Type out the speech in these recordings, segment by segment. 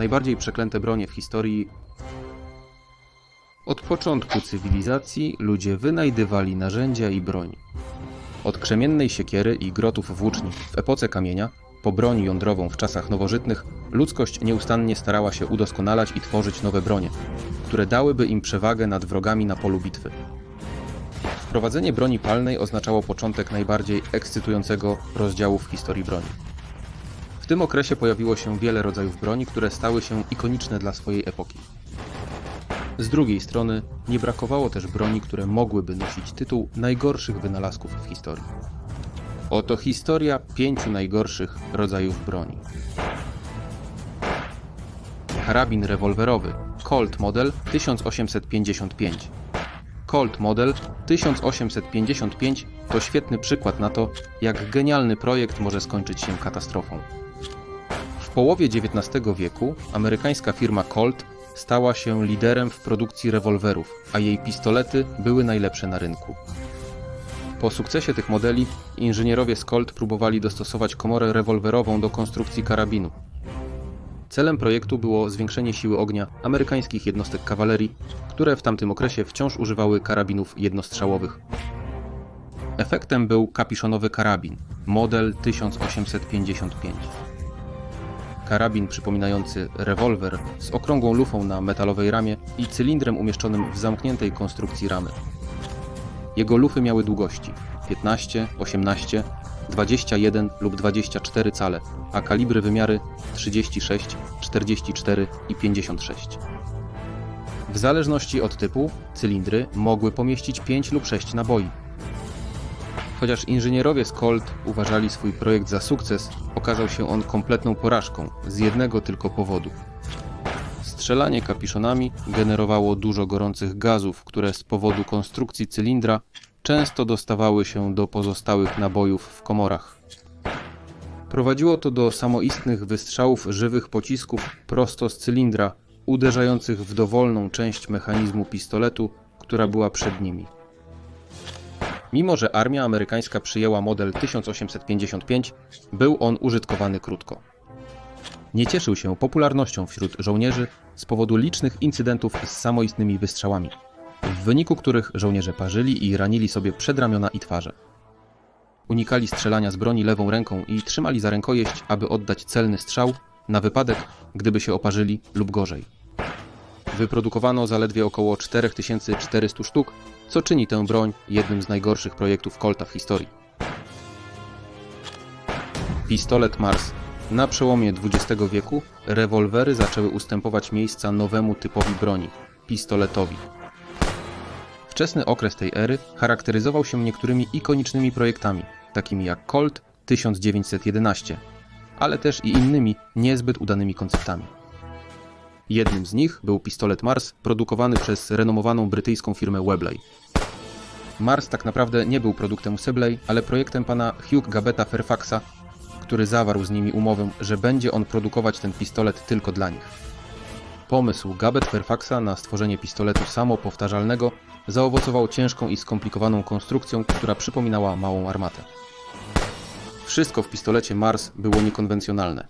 najbardziej przeklęte bronie w historii. Od początku cywilizacji ludzie wynajdywali narzędzia i broń. Od krzemiennej siekiery i grotów włóczni w epoce kamienia, po broń jądrową w czasach nowożytnych, ludzkość nieustannie starała się udoskonalać i tworzyć nowe bronie, które dałyby im przewagę nad wrogami na polu bitwy. Wprowadzenie broni palnej oznaczało początek najbardziej ekscytującego rozdziału w historii broni. Tym okresie pojawiło się wiele rodzajów broni, które stały się ikoniczne dla swojej epoki. Z drugiej strony nie brakowało też broni, które mogłyby nosić tytuł najgorszych wynalazków w historii. Oto historia pięciu najgorszych rodzajów broni. Karabin rewolwerowy Colt Model 1855 Colt Model 1855 to świetny przykład na to, jak genialny projekt może skończyć się katastrofą. W połowie XIX wieku amerykańska firma Colt stała się liderem w produkcji rewolwerów, a jej pistolety były najlepsze na rynku. Po sukcesie tych modeli inżynierowie z Colt próbowali dostosować komorę rewolwerową do konstrukcji karabinu. Celem projektu było zwiększenie siły ognia amerykańskich jednostek kawalerii, które w tamtym okresie wciąż używały karabinów jednostrzałowych. Efektem był kapiszonowy karabin, model 1855. Karabin przypominający rewolwer z okrągłą lufą na metalowej ramie i cylindrem umieszczonym w zamkniętej konstrukcji ramy. Jego lufy miały długości 15, 18, 21 lub 24 cale, a kalibry wymiary 36, 44 i 56. W zależności od typu, cylindry mogły pomieścić 5 lub 6 naboi. Chociaż inżynierowie z Colt uważali swój projekt za sukces, okazał się on kompletną porażką z jednego tylko powodu. Strzelanie kapiszonami generowało dużo gorących gazów, które z powodu konstrukcji cylindra często dostawały się do pozostałych nabojów w komorach. Prowadziło to do samoistnych wystrzałów żywych pocisków prosto z cylindra, uderzających w dowolną część mechanizmu pistoletu, która była przed nimi. Mimo, że armia amerykańska przyjęła model 1855, był on użytkowany krótko. Nie cieszył się popularnością wśród żołnierzy z powodu licznych incydentów z samoistnymi wystrzałami, w wyniku których żołnierze parzyli i ranili sobie przedramiona i twarze. Unikali strzelania z broni lewą ręką i trzymali za rękojeść, aby oddać celny strzał na wypadek, gdyby się oparzyli lub gorzej. Wyprodukowano zaledwie około 4400 sztuk, co czyni tę broń jednym z najgorszych projektów Colta w historii. Pistolet Mars. Na przełomie XX wieku rewolwery zaczęły ustępować miejsca nowemu typowi broni pistoletowi. Wczesny okres tej ery charakteryzował się niektórymi ikonicznymi projektami, takimi jak Colt 1911, ale też i innymi niezbyt udanymi konceptami. Jednym z nich był pistolet Mars produkowany przez renomowaną brytyjską firmę Webley. Mars tak naprawdę nie był produktem Sibley, ale projektem pana Hugh Gabeta Fairfaxa, który zawarł z nimi umowę, że będzie on produkować ten pistolet tylko dla nich. Pomysł Gabet Fairfaxa na stworzenie pistoletu samopowtarzalnego zaowocował ciężką i skomplikowaną konstrukcją, która przypominała małą armatę. Wszystko w pistolecie Mars było niekonwencjonalne.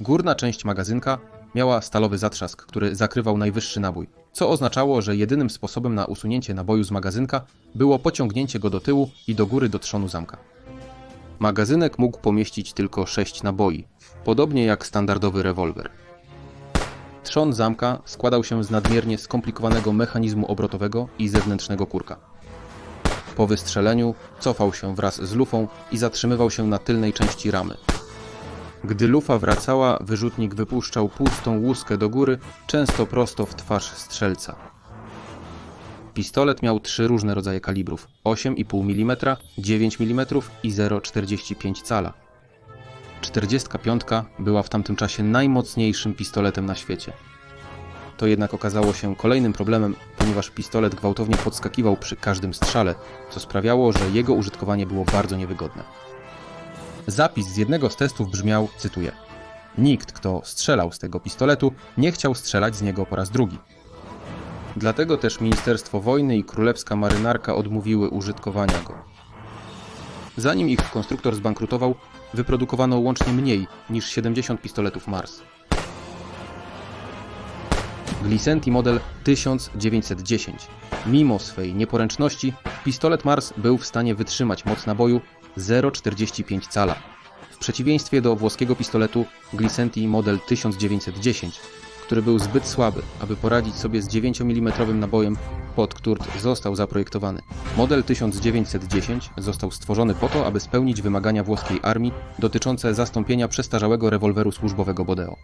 Górna część magazynka miała stalowy zatrzask, który zakrywał najwyższy nabój, co oznaczało, że jedynym sposobem na usunięcie naboju z magazynka było pociągnięcie go do tyłu i do góry do trzonu zamka. Magazynek mógł pomieścić tylko 6 naboi, podobnie jak standardowy rewolwer. Trzon zamka składał się z nadmiernie skomplikowanego mechanizmu obrotowego i zewnętrznego kurka. Po wystrzeleniu cofał się wraz z lufą i zatrzymywał się na tylnej części ramy. Gdy lufa wracała, wyrzutnik wypuszczał pustą łuskę do góry, często prosto w twarz strzelca. Pistolet miał trzy różne rodzaje kalibrów: 8,5 mm, 9 mm i 0,45 cala. 45 była w tamtym czasie najmocniejszym pistoletem na świecie. To jednak okazało się kolejnym problemem, ponieważ pistolet gwałtownie podskakiwał przy każdym strzale, co sprawiało, że jego użytkowanie było bardzo niewygodne. Zapis z jednego z testów brzmiał, cytuję: Nikt, kto strzelał z tego pistoletu, nie chciał strzelać z niego po raz drugi. Dlatego też Ministerstwo Wojny i Królewska Marynarka odmówiły użytkowania go. Zanim ich konstruktor zbankrutował, wyprodukowano łącznie mniej niż 70 pistoletów Mars. Glisenti model 1910. Mimo swej nieporęczności, pistolet Mars był w stanie wytrzymać moc naboju 0,45 cala. W przeciwieństwie do włoskiego pistoletu Glisenti model 1910, który był zbyt słaby, aby poradzić sobie z 9 mm nabojem, pod który został zaprojektowany. Model 1910 został stworzony po to, aby spełnić wymagania włoskiej armii dotyczące zastąpienia przestarzałego rewolweru służbowego Bodeo.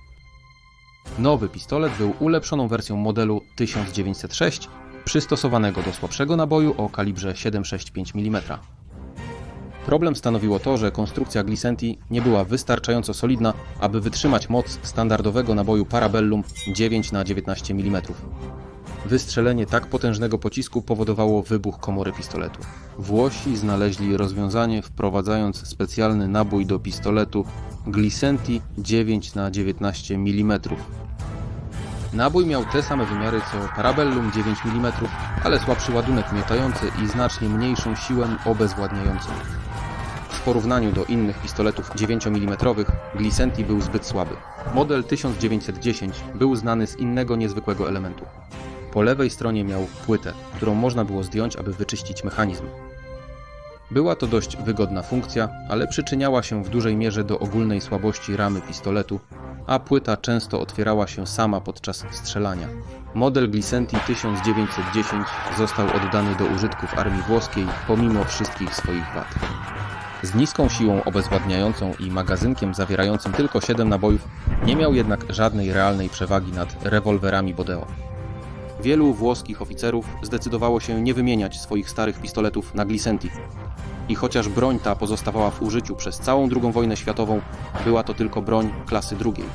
Nowy pistolet był ulepszoną wersją modelu 1906, przystosowanego do słabszego naboju o kalibrze 7,65 mm. Problem stanowiło to, że konstrukcja Glisenti nie była wystarczająco solidna, aby wytrzymać moc standardowego naboju Parabellum 9 na 19 mm. Wystrzelenie tak potężnego pocisku powodowało wybuch komory pistoletu. Włosi znaleźli rozwiązanie wprowadzając specjalny nabój do pistoletu Glisenti 9 na 19 mm. Nabój miał te same wymiary co Parabellum 9 mm, ale słabszy ładunek miotający i znacznie mniejszą siłę obezwładniającą. Porównaniu do innych pistoletów 9 mm Glisenti był zbyt słaby. Model 1910 był znany z innego niezwykłego elementu. Po lewej stronie miał płytę, którą można było zdjąć, aby wyczyścić mechanizm. Była to dość wygodna funkcja, ale przyczyniała się w dużej mierze do ogólnej słabości ramy pistoletu, a płyta często otwierała się sama podczas strzelania. Model Glisenti 1910 został oddany do użytku w armii włoskiej pomimo wszystkich swoich wad. Z niską siłą obezwładniającą i magazynkiem zawierającym tylko 7 nabojów nie miał jednak żadnej realnej przewagi nad rewolwerami Bodeo. Wielu włoskich oficerów zdecydowało się nie wymieniać swoich starych pistoletów na Glisenti. I chociaż broń ta pozostawała w użyciu przez całą II wojnę światową, była to tylko broń klasy drugiej.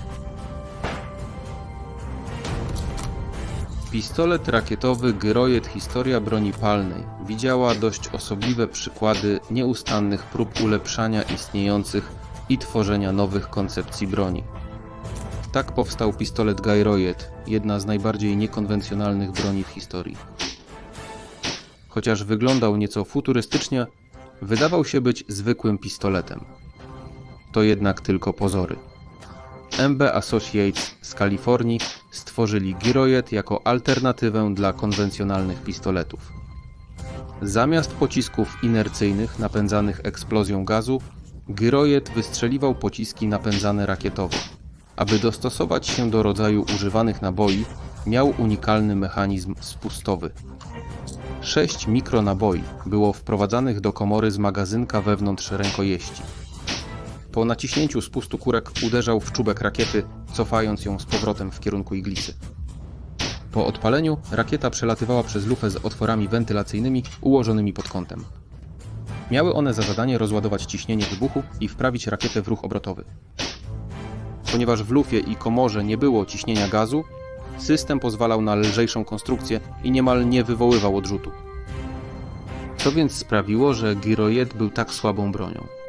Pistolet rakietowy Gyrojet Historia broni palnej widziała dość osobliwe przykłady nieustannych prób ulepszania istniejących i tworzenia nowych koncepcji broni. Tak powstał pistolet Gyrojet, jedna z najbardziej niekonwencjonalnych broni w historii. Chociaż wyglądał nieco futurystycznie, wydawał się być zwykłym pistoletem. To jednak tylko pozory. MB Associates z Kalifornii stworzyli Gyrojet jako alternatywę dla konwencjonalnych pistoletów. Zamiast pocisków inercyjnych napędzanych eksplozją gazu, Gyrojet wystrzeliwał pociski napędzane rakietowo. Aby dostosować się do rodzaju używanych naboi, miał unikalny mechanizm spustowy. Sześć mikronaboi było wprowadzanych do komory z magazynka wewnątrz rękojeści. Po naciśnięciu spustu kurek uderzał w czubek rakiety, cofając ją z powrotem w kierunku iglicy. Po odpaleniu rakieta przelatywała przez lufę z otworami wentylacyjnymi ułożonymi pod kątem. Miały one za zadanie rozładować ciśnienie wybuchu i wprawić rakietę w ruch obrotowy. Ponieważ w lufie i komorze nie było ciśnienia gazu, system pozwalał na lżejszą konstrukcję i niemal nie wywoływał odrzutu. Co więc sprawiło, że Girojet był tak słabą bronią?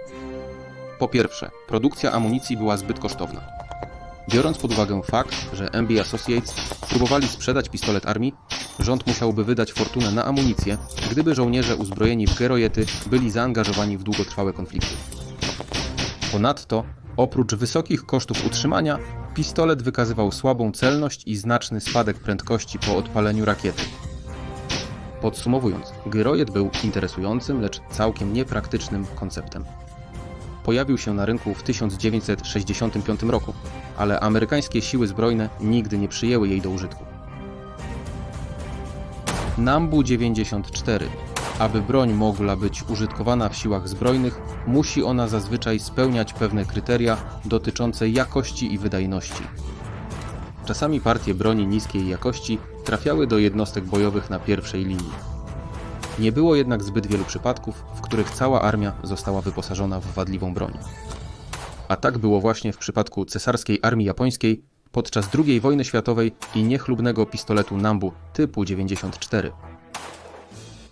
Po pierwsze, produkcja amunicji była zbyt kosztowna. Biorąc pod uwagę fakt, że MB Associates próbowali sprzedać pistolet armii, rząd musiałby wydać fortunę na amunicję, gdyby żołnierze uzbrojeni w gerojety byli zaangażowani w długotrwałe konflikty. Ponadto, oprócz wysokich kosztów utrzymania, pistolet wykazywał słabą celność i znaczny spadek prędkości po odpaleniu rakiety. Podsumowując, gyrojet był interesującym, lecz całkiem niepraktycznym konceptem. Pojawił się na rynku w 1965 roku, ale amerykańskie siły zbrojne nigdy nie przyjęły jej do użytku. Nambu 94. Aby broń mogła być użytkowana w siłach zbrojnych, musi ona zazwyczaj spełniać pewne kryteria dotyczące jakości i wydajności. Czasami partie broni niskiej jakości trafiały do jednostek bojowych na pierwszej linii. Nie było jednak zbyt wielu przypadków, w których cała armia została wyposażona w wadliwą broń. A tak było właśnie w przypadku cesarskiej armii japońskiej podczas II wojny światowej i niechlubnego pistoletu Nambu typu 94.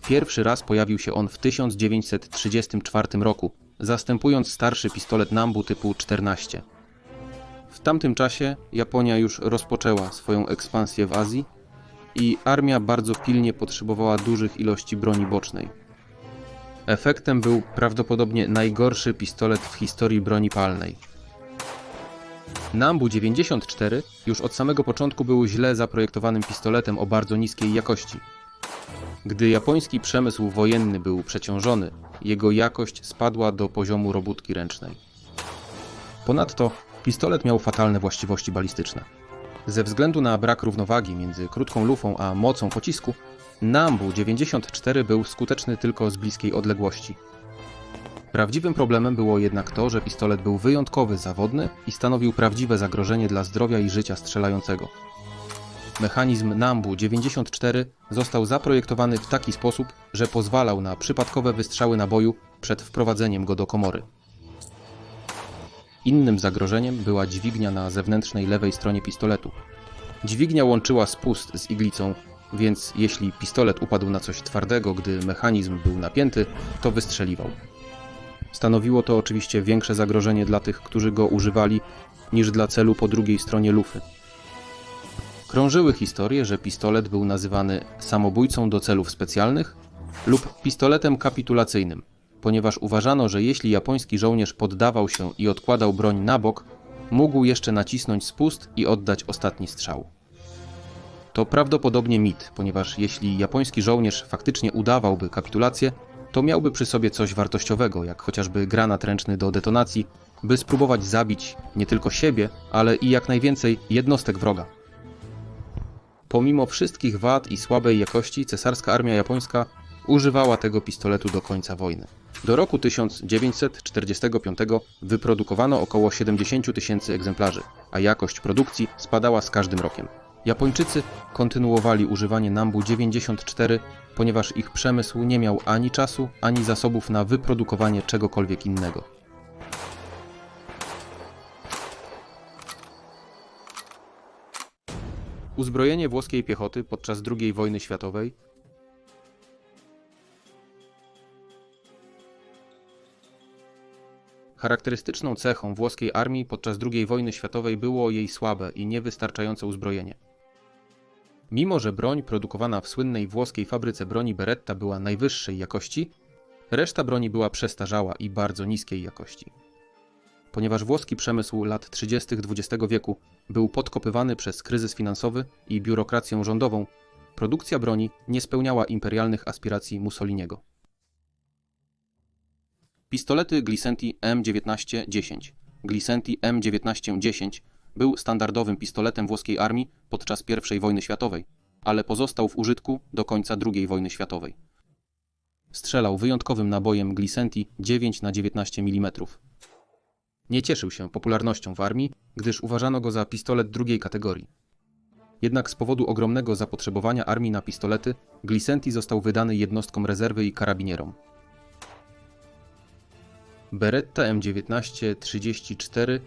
Pierwszy raz pojawił się on w 1934 roku, zastępując starszy pistolet Nambu typu 14. W tamtym czasie Japonia już rozpoczęła swoją ekspansję w Azji i armia bardzo pilnie potrzebowała dużych ilości broni bocznej. Efektem był prawdopodobnie najgorszy pistolet w historii broni palnej. Nambu 94 już od samego początku był źle zaprojektowanym pistoletem o bardzo niskiej jakości. Gdy japoński przemysł wojenny był przeciążony, jego jakość spadła do poziomu robótki ręcznej. Ponadto pistolet miał fatalne właściwości balistyczne. Ze względu na brak równowagi między krótką lufą a mocą pocisku, Nambu 94 był skuteczny tylko z bliskiej odległości. Prawdziwym problemem było jednak to, że pistolet był wyjątkowy, zawodny i stanowił prawdziwe zagrożenie dla zdrowia i życia strzelającego. Mechanizm Nambu 94 został zaprojektowany w taki sposób, że pozwalał na przypadkowe wystrzały naboju przed wprowadzeniem go do komory. Innym zagrożeniem była dźwignia na zewnętrznej lewej stronie pistoletu. Dźwignia łączyła spust z iglicą, więc jeśli pistolet upadł na coś twardego, gdy mechanizm był napięty, to wystrzeliwał. Stanowiło to oczywiście większe zagrożenie dla tych, którzy go używali, niż dla celu po drugiej stronie lufy. Krążyły historie, że pistolet był nazywany samobójcą do celów specjalnych lub pistoletem kapitulacyjnym, ponieważ uważano, że jeśli japoński żołnierz poddawał się i odkładał broń na bok, mógł jeszcze nacisnąć spust i oddać ostatni strzał. To prawdopodobnie mit, ponieważ jeśli japoński żołnierz faktycznie udawałby kapitulację, to miałby przy sobie coś wartościowego, jak chociażby granat ręczny do detonacji, by spróbować zabić nie tylko siebie, ale i jak najwięcej jednostek wroga. Pomimo wszystkich wad i słabej jakości, cesarska armia japońska używała tego pistoletu do końca wojny. Do roku 1945 wyprodukowano około 70 tysięcy egzemplarzy, a jakość produkcji spadała z każdym rokiem. Japończycy kontynuowali używanie Nambu 94, ponieważ ich przemysł nie miał ani czasu, ani zasobów na wyprodukowanie czegokolwiek innego. Uzbrojenie włoskiej piechoty podczas II wojny światowej Charakterystyczną cechą włoskiej armii podczas II wojny światowej było jej słabe i niewystarczające uzbrojenie. Mimo, że broń produkowana w słynnej włoskiej fabryce broni Beretta była najwyższej jakości, reszta broni była przestarzała i bardzo niskiej jakości. Ponieważ włoski przemysł lat 30. XX wieku był podkopywany przez kryzys finansowy i biurokrację rządową, produkcja broni nie spełniała imperialnych aspiracji Mussoliniego. Pistolety Glisenti M1910 Glisenti M1910 był standardowym pistoletem włoskiej armii podczas I wojny światowej, ale pozostał w użytku do końca II wojny światowej. Strzelał wyjątkowym nabojem Glisenti 9 na 19 mm. Nie cieszył się popularnością w armii, gdyż uważano go za pistolet drugiej kategorii. Jednak z powodu ogromnego zapotrzebowania armii na pistolety, Glisenti został wydany jednostkom rezerwy i karabinierom. Beretta M1934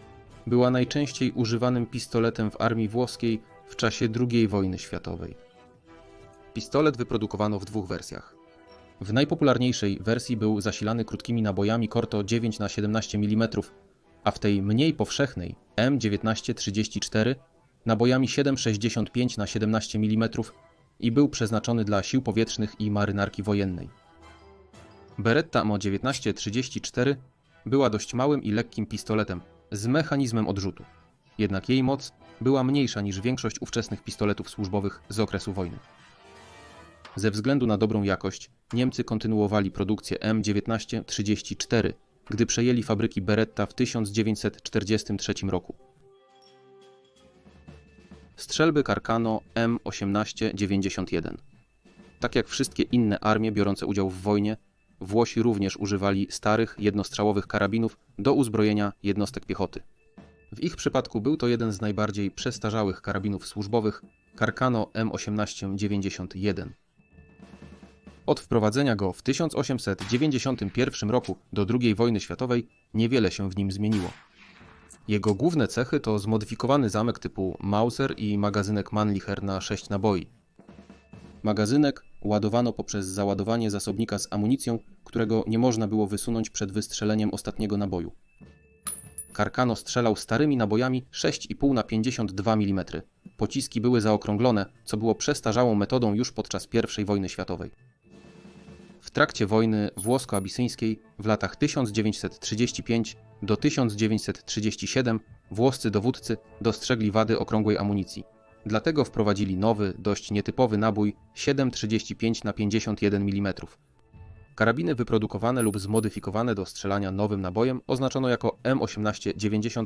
była najczęściej używanym pistoletem w armii włoskiej w czasie II wojny światowej. Pistolet wyprodukowano w dwóch wersjach. W najpopularniejszej wersji był zasilany krótkimi nabojami Corto 9 na 17 mm, a w tej mniej powszechnej M1934 nabojami 7,65 na 17 mm i był przeznaczony dla sił powietrznych i marynarki wojennej. Beretta Mo1934 była dość małym i lekkim pistoletem z mechanizmem odrzutu. Jednak jej moc była mniejsza niż większość ówczesnych pistoletów służbowych z okresu wojny. Ze względu na dobrą jakość Niemcy kontynuowali produkcję M1934, gdy przejęli fabryki Beretta w 1943 roku. Strzelby Carcano M1891 Tak jak wszystkie inne armie biorące udział w wojnie, Włosi również używali starych, jednostrzałowych karabinów do uzbrojenia jednostek piechoty. W ich przypadku był to jeden z najbardziej przestarzałych karabinów służbowych Carcano M1891. Od wprowadzenia go w 1891 roku do II wojny światowej niewiele się w nim zmieniło. Jego główne cechy to zmodyfikowany zamek typu Mauser i magazynek Mannlicher na 6 naboi. Magazynek ładowano poprzez załadowanie zasobnika z amunicją, którego nie można było wysunąć przed wystrzeleniem ostatniego naboju. Carcano strzelał starymi nabojami 6,5 na 52 mm. Pociski były zaokrąglone, co było przestarzałą metodą już podczas I wojny światowej. W trakcie wojny włosko-abisyńskiej w latach 1935 do 1937 włoscy dowódcy dostrzegli wady okrągłej amunicji. Dlatego wprowadzili nowy, dość nietypowy nabój 7,35 na 51 mm. Karabiny wyprodukowane lub zmodyfikowane do strzelania nowym nabojem oznaczono jako M1890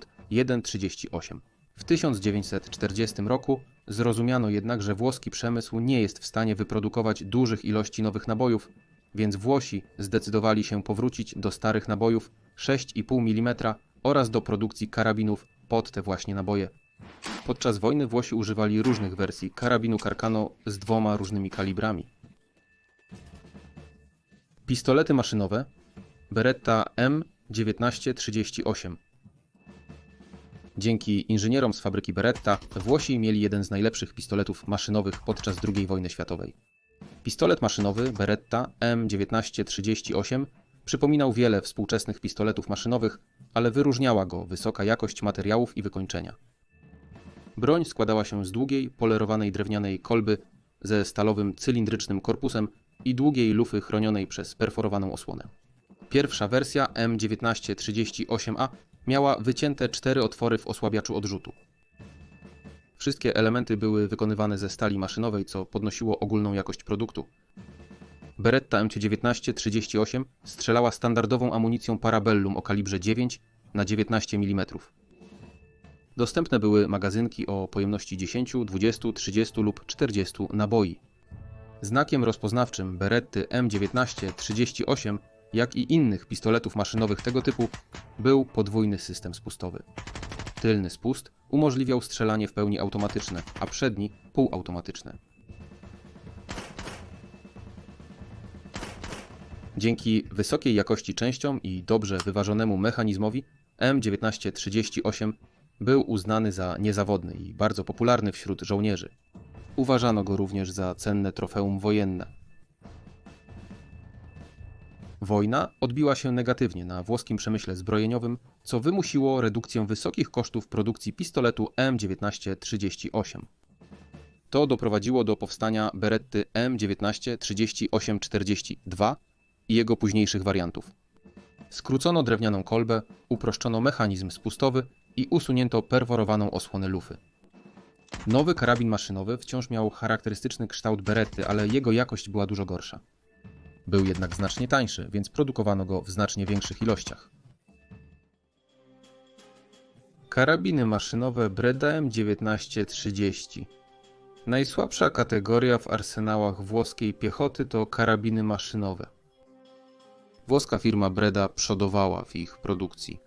138. W 1940 roku zrozumiano jednak, że włoski przemysł nie jest w stanie wyprodukować dużych ilości nowych nabojów, więc Włosi zdecydowali się powrócić do starych nabojów 6,5 mm oraz do produkcji karabinów pod te właśnie naboje. Podczas wojny Włosi używali różnych wersji karabinu Carcano z dwoma różnymi kalibrami. Pistolety maszynowe Beretta M1938 Dzięki inżynierom z fabryki Beretta Włosi mieli jeden z najlepszych pistoletów maszynowych podczas II wojny światowej. Pistolet maszynowy Beretta M1938 przypominał wiele współczesnych pistoletów maszynowych, ale wyróżniała go wysoka jakość materiałów i wykończenia. Broń składała się z długiej, polerowanej drewnianej kolby ze stalowym cylindrycznym korpusem i długiej lufy chronionej przez perforowaną osłonę. Pierwsza wersja M1938A miała wycięte cztery otwory w osłabiaczu odrzutu. Wszystkie elementy były wykonywane ze stali maszynowej, co podnosiło ogólną jakość produktu. Beretta MC1938 strzelała standardową amunicją Parabellum o kalibrze 9 na 19 mm. Dostępne były magazynki o pojemności 10, 20, 30 lub 40 naboi. Znakiem rozpoznawczym Beretty M1938, jak i innych pistoletów maszynowych tego typu, był podwójny system spustowy. Tylny spust umożliwiał strzelanie w pełni automatyczne, a przedni półautomatyczne. Dzięki wysokiej jakości częściom i dobrze wyważonemu mechanizmowi M1938 był uznany za niezawodny i bardzo popularny wśród żołnierzy. Uważano go również za cenne trofeum wojenne. Wojna odbiła się negatywnie na włoskim przemyśle zbrojeniowym, co wymusiło redukcję wysokich kosztów produkcji pistoletu M1938. To doprowadziło do powstania Beretty M193842 i jego późniejszych wariantów. Skrócono drewnianą kolbę, uproszczono mechanizm spustowy i usunięto perforowaną osłonę lufy. Nowy karabin maszynowy wciąż miał charakterystyczny kształt Beretty, ale jego jakość była dużo gorsza. Był jednak znacznie tańszy, więc produkowano go w znacznie większych ilościach. Karabiny maszynowe Breda M1930 Najsłabsza kategoria w arsenałach włoskiej piechoty to karabiny maszynowe. Włoska firma Breda przodowała w ich produkcji.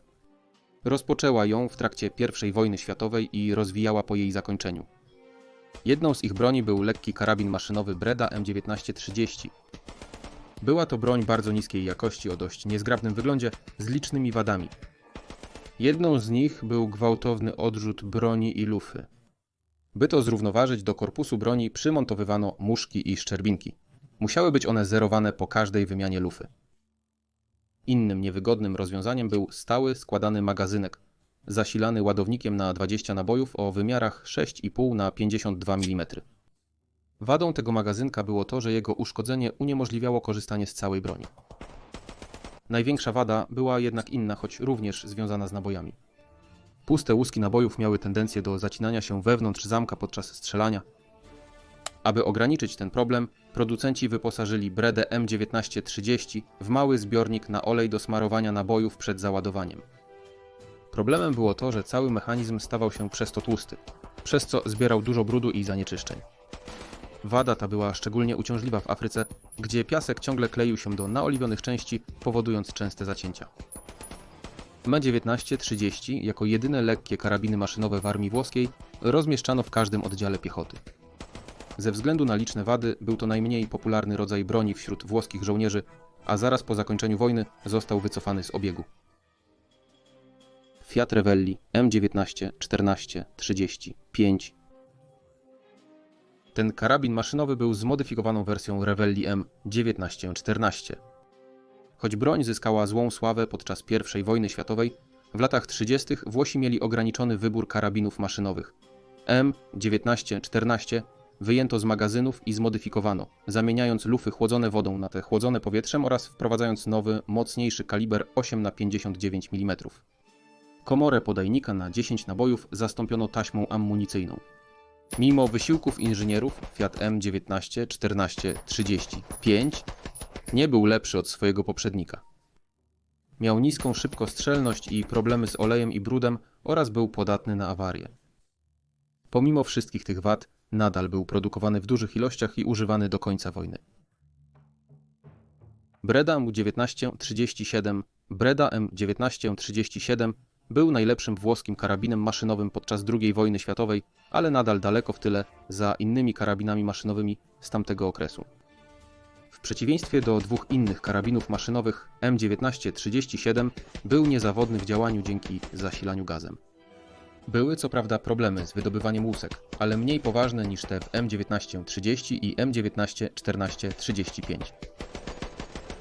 Rozpoczęła ją w trakcie I wojny światowej i rozwijała po jej zakończeniu. Jedną z ich broni był lekki karabin maszynowy Breda M1930. Była to broń bardzo niskiej jakości o dość niezgrabnym wyglądzie z licznymi wadami. Jedną z nich był gwałtowny odrzut broni i lufy. By to zrównoważyć, do korpusu broni przymontowywano muszki i szczerbinki. Musiały być one zerowane po każdej wymianie lufy. Innym niewygodnym rozwiązaniem był stały składany magazynek, zasilany ładownikiem na 20 nabojów o wymiarach 6,5 na 52 mm. Wadą tego magazynka było to, że jego uszkodzenie uniemożliwiało korzystanie z całej broni. Największa wada była jednak inna, choć również związana z nabojami. Puste łuski nabojów miały tendencję do zacinania się wewnątrz zamka podczas strzelania. Aby ograniczyć ten problem, producenci wyposażyli Bredę M1930 w mały zbiornik na olej do smarowania nabojów przed załadowaniem. Problemem było to, że cały mechanizm stawał się przez to tłusty, przez co zbierał dużo brudu i zanieczyszczeń. Wada ta była szczególnie uciążliwa w Afryce, gdzie piasek ciągle kleił się do naoliwionych części, powodując częste zacięcia. M1930 jako jedyne lekkie karabiny maszynowe w armii włoskiej rozmieszczano w każdym oddziale piechoty. Ze względu na liczne wady był to najmniej popularny rodzaj broni wśród włoskich żołnierzy, a zaraz po zakończeniu wojny został wycofany z obiegu. Fiat Revelli M19 14 30 5 Ten karabin maszynowy był zmodyfikowaną wersją Revelli M1914. Choć broń zyskała złą sławę podczas I wojny światowej, w latach 30. Włosi mieli ograniczony wybór karabinów maszynowych. M1914 wyjęto z magazynów i zmodyfikowano, zamieniając lufy chłodzone wodą na te chłodzone powietrzem oraz wprowadzając nowy, mocniejszy kaliber 8 na 59 mm. Komorę podajnika na 10 nabojów zastąpiono taśmą amunicyjną. Mimo wysiłków inżynierów Fiat M19 1435 nie był lepszy od swojego poprzednika. Miał niską szybkostrzelność i problemy z olejem i brudem oraz był podatny na awarie. Pomimo wszystkich tych wad, nadal był produkowany w dużych ilościach i używany do końca wojny. Breda M1937 Breda M1937 był najlepszym włoskim karabinem maszynowym podczas II wojny światowej, ale nadal daleko w tyle za innymi karabinami maszynowymi z tamtego okresu. W przeciwieństwie do dwóch innych karabinów maszynowych, M1937 był niezawodny w działaniu dzięki zasilaniu gazem. Były co prawda problemy z wydobywaniem łusek, ale mniej poważne niż te w M1930 i M191435.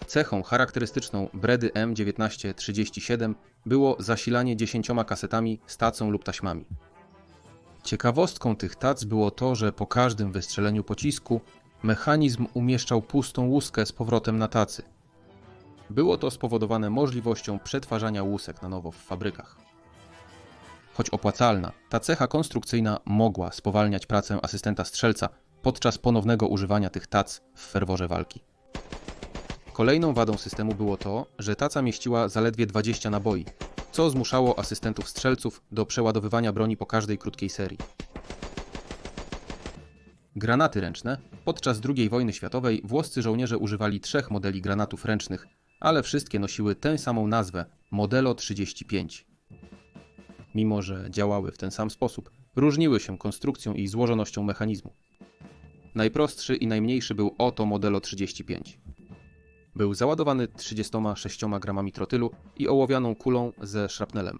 Cechą charakterystyczną Bredy M1937 było zasilanie dziesięcioma kasetami z tacą lub taśmami. Ciekawostką tych tac było to, że po każdym wystrzeleniu pocisku mechanizm umieszczał pustą łuskę z powrotem na tacy. Było to spowodowane możliwością przetwarzania łusek na nowo w fabrykach. Choć opłacalna, ta cecha konstrukcyjna mogła spowalniać pracę asystenta strzelca podczas ponownego używania tych tac w ferworze walki. Kolejną wadą systemu było to, że taca mieściła zaledwie 20 naboi, co zmuszało asystentów strzelców do przeładowywania broni po każdej krótkiej serii. Granaty ręczne. Podczas II wojny światowej włoscy żołnierze używali trzech modeli granatów ręcznych, ale wszystkie nosiły tę samą nazwę Modelo 35. Mimo, że działały w ten sam sposób, różniły się konstrukcją i złożonością mechanizmu. Najprostszy i najmniejszy był oto Modelo 35. Był załadowany 36 gramami trotylu i ołowianą kulą ze szrapnelem.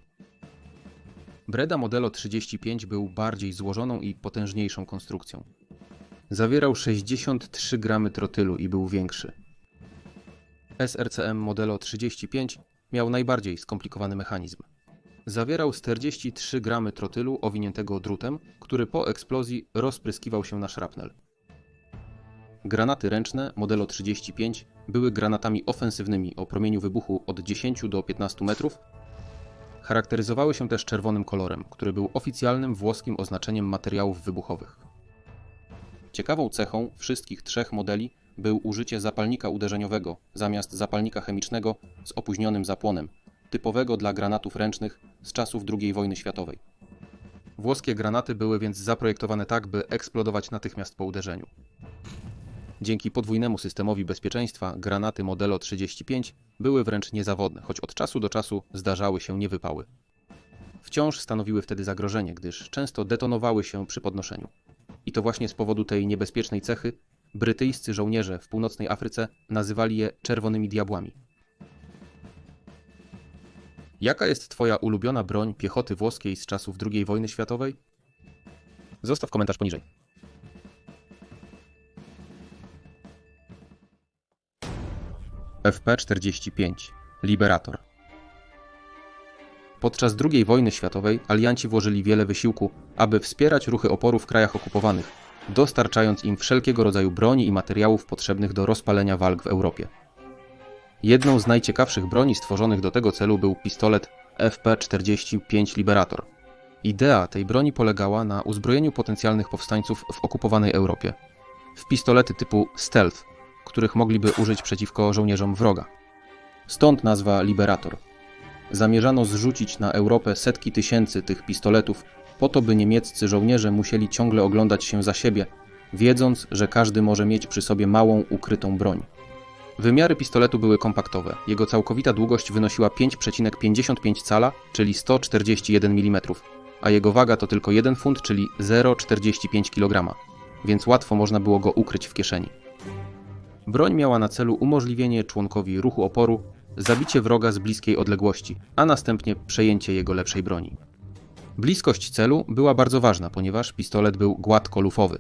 Breda Modelo 35 był bardziej złożoną i potężniejszą konstrukcją. Zawierał 63 gramy trotylu i był większy. SRCM Modelo 35 miał najbardziej skomplikowany mechanizm. Zawierał 43 gramy trotylu owiniętego drutem, który po eksplozji rozpryskiwał się na szrapnel. Granaty ręczne Modelo 35 były granatami ofensywnymi o promieniu wybuchu od 10 do 15 metrów. Charakteryzowały się też czerwonym kolorem, który był oficjalnym włoskim oznaczeniem materiałów wybuchowych. Ciekawą cechą wszystkich trzech modeli był użycie zapalnika uderzeniowego zamiast zapalnika chemicznego z opóźnionym zapłonem, typowego dla granatów ręcznych z czasów II wojny światowej. Włoskie granaty były więc zaprojektowane tak, by eksplodować natychmiast po uderzeniu. Dzięki podwójnemu systemowi bezpieczeństwa granaty Modelo 35 były wręcz niezawodne, choć od czasu do czasu zdarzały się niewypały. Wciąż stanowiły wtedy zagrożenie, gdyż często detonowały się przy podnoszeniu. I to właśnie z powodu tej niebezpiecznej cechy brytyjscy żołnierze w północnej Afryce nazywali je czerwonymi diabłami. Jaka jest Twoja ulubiona broń piechoty włoskiej z czasów II wojny światowej? Zostaw komentarz poniżej. FP-45 Liberator Podczas II wojny światowej alianci włożyli wiele wysiłku, aby wspierać ruchy oporu w krajach okupowanych, dostarczając im wszelkiego rodzaju broni i materiałów potrzebnych do rozpalenia walk w Europie. Jedną z najciekawszych broni stworzonych do tego celu był pistolet FP-45 Liberator. Idea tej broni polegała na uzbrojeniu potencjalnych powstańców w okupowanej Europie w pistolety typu stealth, których mogliby użyć przeciwko żołnierzom wroga. Stąd nazwa Liberator. Zamierzano zrzucić na Europę setki tysięcy tych pistoletów, po to by niemieccy żołnierze musieli ciągle oglądać się za siebie, wiedząc, że każdy może mieć przy sobie małą, ukrytą broń. Wymiary pistoletu były kompaktowe. Jego całkowita długość wynosiła 5,55 cala, czyli 141 mm, a jego waga to tylko 1 funt, czyli 0,45 kg, więc łatwo można było go ukryć w kieszeni. Broń miała na celu umożliwienie członkowi ruchu oporu zabicie wroga z bliskiej odległości, a następnie przejęcie jego lepszej broni. Bliskość celu była bardzo ważna, ponieważ pistolet był gładko lufowy,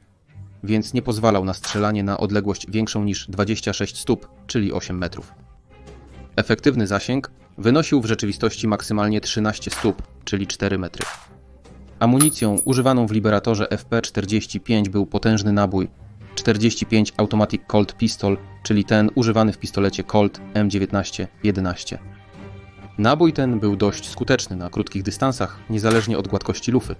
więc nie pozwalał na strzelanie na odległość większą niż 26 stóp, czyli 8 metrów. Efektywny zasięg wynosił w rzeczywistości maksymalnie 13 stóp, czyli 4 metry. Amunicją używaną w Liberatorze FP-45 był potężny nabój 45 Automatic Colt Pistol, czyli ten używany w pistolecie Colt M19-11. Nabój ten był dość skuteczny na krótkich dystansach, niezależnie od gładkości lufy.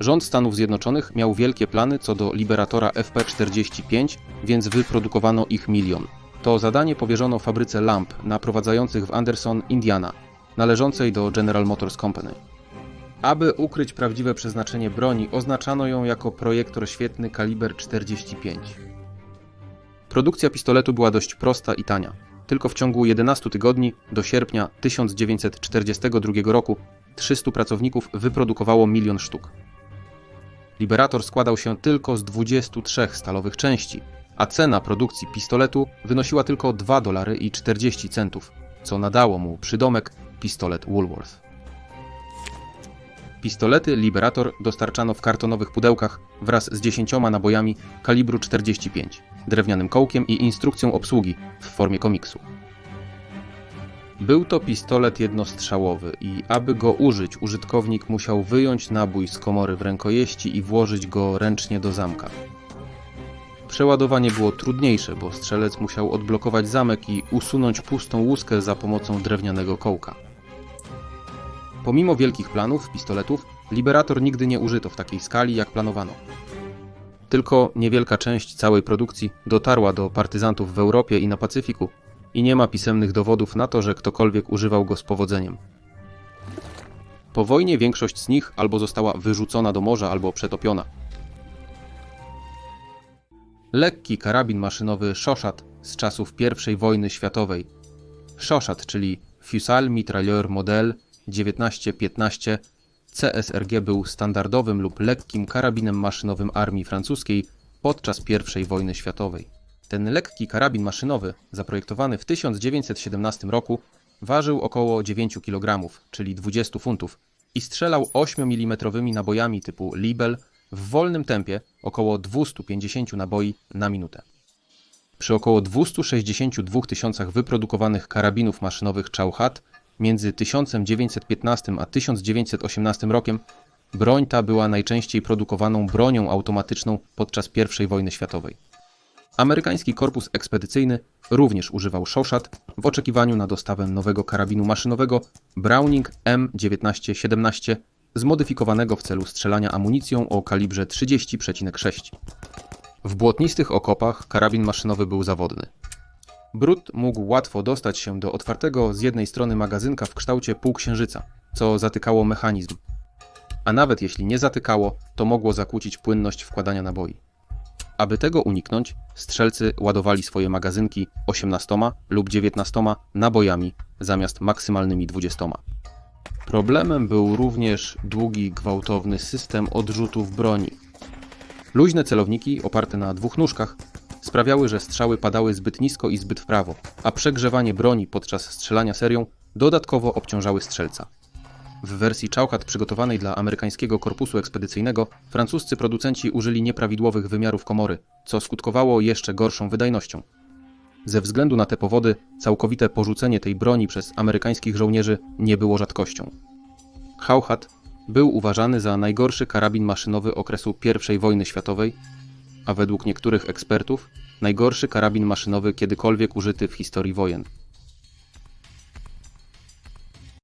Rząd Stanów Zjednoczonych miał wielkie plany co do Liberatora FP-45, więc wyprodukowano ich milion. To zadanie powierzono fabryce lamp naprowadzających w Anderson, Indiana, należącej do General Motors Company. Aby ukryć prawdziwe przeznaczenie broni, oznaczano ją jako projektor świetny kaliber 45. Produkcja pistoletu była dość prosta i tania. Tylko w ciągu 11 tygodni do sierpnia 1942 roku 300 pracowników wyprodukowało milion sztuk. Liberator składał się tylko z 23 stalowych części, a cena produkcji pistoletu wynosiła tylko 2 dolary i 40 centów, co nadało mu przydomek pistolet Woolworth. Pistolety Liberator dostarczano w kartonowych pudełkach wraz z 10 nabojami kalibru 45, drewnianym kołkiem i instrukcją obsługi w formie komiksu. Był to pistolet jednostrzałowy i aby go użyć, użytkownik musiał wyjąć nabój z komory w rękojeści i włożyć go ręcznie do zamka. Przeładowanie było trudniejsze, bo strzelec musiał odblokować zamek i usunąć pustą łuskę za pomocą drewnianego kołka. Pomimo wielkich planów pistoletów, Liberator nigdy nie użyto w takiej skali, jak planowano. Tylko niewielka część całej produkcji dotarła do partyzantów w Europie i na Pacyfiku i nie ma pisemnych dowodów na to, że ktokolwiek używał go z powodzeniem. Po wojnie większość z nich albo została wyrzucona do morza, albo przetopiona. Lekki karabin maszynowy Shoshat z czasów I wojny światowej. Shoshat, czyli Fusal Mitrailleur Model 1915 CSRG był standardowym lub lekkim karabinem maszynowym armii francuskiej podczas I wojny światowej. Ten lekki karabin maszynowy, zaprojektowany w 1917 roku, ważył około 9 kg, czyli 20 funtów, i strzelał 8 mm nabojami typu Libel w wolnym tempie około 250 naboi na minutę. Przy około 262 tysiącach wyprodukowanych karabinów maszynowych Chauchat między 1915 a 1918 rokiem broń ta była najczęściej produkowaną bronią automatyczną podczas I wojny światowej. Amerykański korpus ekspedycyjny również używał Shoshat w oczekiwaniu na dostawę nowego karabinu maszynowego Browning M1917 zmodyfikowanego w celu strzelania amunicją o kalibrze 30,6. W błotnistych okopach karabin maszynowy był zawodny. Brud mógł łatwo dostać się do otwartego z jednej strony magazynka w kształcie półksiężyca, co zatykało mechanizm. A nawet jeśli nie zatykało, to mogło zakłócić płynność wkładania naboi. Aby tego uniknąć, strzelcy ładowali swoje magazynki 18 lub 19 nabojami zamiast maksymalnymi 20. Problemem był również długi, gwałtowny system odrzutów broni. Luźne celowniki oparte na dwóch nóżkach sprawiały, że strzały padały zbyt nisko i zbyt w prawo, a przegrzewanie broni podczas strzelania serią dodatkowo obciążały strzelca. W wersji Chauchat przygotowanej dla amerykańskiego korpusu ekspedycyjnego francuscy producenci użyli nieprawidłowych wymiarów komory, co skutkowało jeszcze gorszą wydajnością. Ze względu na te powody całkowite porzucenie tej broni przez amerykańskich żołnierzy nie było rzadkością. Chauchat był uważany za najgorszy karabin maszynowy okresu I wojny światowej, a według niektórych ekspertów najgorszy karabin maszynowy kiedykolwiek użyty w historii wojen.